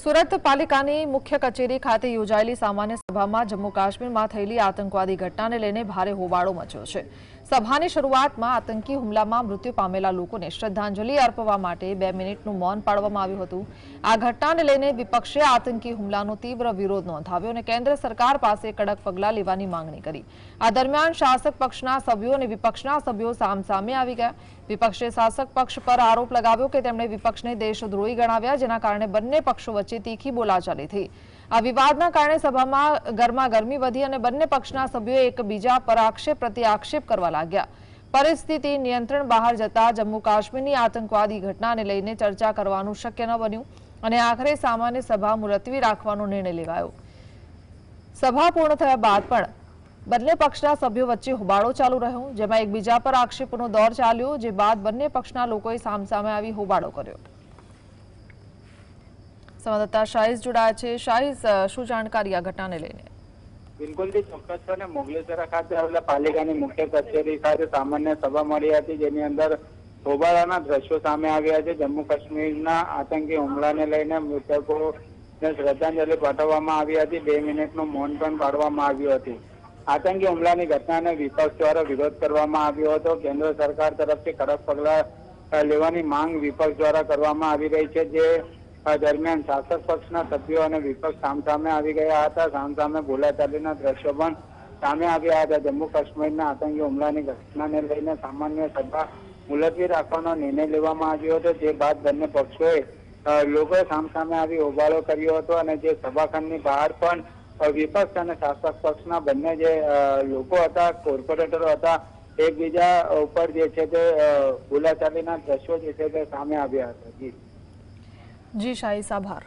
સુરત પાલિકાની મુખ્ય કચેરી ખાતે યોજાયેલી સામાન્ય સભામાં જમ્મુ કાશ્મીરમાં થયેલી આતંકવાદી ઘટનાને લઈને ભારે હોબાળો મચ્યો છે. સભાની શરૂઆતમાં આતંકી હુમલામાં મૃત્યુ પામેલા લોકોને શ્રદ્ધાંજલિ અર્પવા માટે બે મિનિટનું મૌન પાડવામાં આવ્યું હતું. આ ઘટનાને લઈને વિપક્ષે આતંકી હુમલાનો તીવ્ર વિરોધ નોંધાવ્યો અને કેન્દ્ર સરકાર પાસે કડક પગલાં લેવાની માંગણી કરી. આ દરમિયાન શાસક પક્ષના સભ્યો અને વિપક્ષના સભ્યો સામસામે આવી ગયા. વિપક્ષે શાસક પક્ષ પર આરોપ લગાવ્યો કે તેમણે વિપક્ષને દેશદ્રોહી ગણાવ્યા, જેના કારણે બંને પક્ષો વચ્ચે તીખી બોલાચાલી થઈ. આ વિવાદના કારણે સભામાં ગરમાગરમી વધી અને બંને પક્ષના સભ્યોએ એકબીજા પર આક્ષેપ પ્રત્યે આક્ષેપ કરવા લાગ્યા. પરિસ્થિતિ નિયંત્રણ બહાર જતા જમ્મુ કાશ્મીરની આતંકવાદી ઘટનાને લઈને ચર્ચા કરવાનું શક્ય ન બન્યું અને આખરે સામાન્ય સભા મુલતવી રાખવાનો નિર્ણય લેવાયો. સભા પૂર્ણ થયા બાદ પણ બંને પક્ષના સભ્યો વચ્ચે હોબાળો ચાલુ રહ્યો. જેમાં એકબીજા પર આક્ષેપોનો દોર ચાલ્યો, જે બાદ બંને પક્ષના લોકોએ સામસામે આવી હોબાળો કર્યો. સંવાદદાતા શાહીઝ જોડાયા છે. શાહીઝ શું જાણકારી આ ઘટનાને લઈને? બિલકુલથી ચોક્કસપણે મોગલેશ્વરા ખાતે આવેલા પાલિકાની મુખ્ય કચેરી ખાતે સામાન્ય સભા મળી હતી, જેની અંદર હોબાળાના દ્રશ્યો સામે આવ્યા છે. જમ્મુ કાશ્મીરના આતંકી હુમલાને લઈને મૃતકોને શ્રદ્ધાંજલિ પાઠવવામાં આવી હતી. બે મિનિટનું મૌન પણ પાડવામાં આવ્યું હતું. આતંકી હુમલાની ઘટનાને વિપક્ષ દ્વારા વિરોધ કરવામાં આવ્યો હતો. કેન્દ્ર સરકાર તરફથી કડક પગલા લેવાની માંગ વિપક્ષ દ્વારા કરવામાં આવી રહી છે, જે દરમિયાન શાસક પક્ષના સભ્યો અને વિપક્ષ સામસામે આવી ગયા હતા. સામસામે ગોલાચાલીના દ્રશ્યો પણ સામે આવ્યા હતા. જમ્મુ કાશ્મીરના આતંકી હુમલાની ઘટનાને લઈને સામાન્ય સભા મુલતવી રાખવાનો નિર્ણય લેવામાં આવ્યો હતો. જે બાદ બંને પક્ષોએ લોકોએ સામસામે આવી હોબાળો કર્યો હતો અને જે સભાખંડની બહાર પણ વિપક્ષ અને શાસક પક્ષના બંને જે લોકો હતા, કોર્પોરેટરો હતા, એકબીજા ઉપર જે છે તે બોલાચાલીના દ્રશ્યો જે છે તે સામે આવ્યા હતા. જી. જી શાહી આભાર.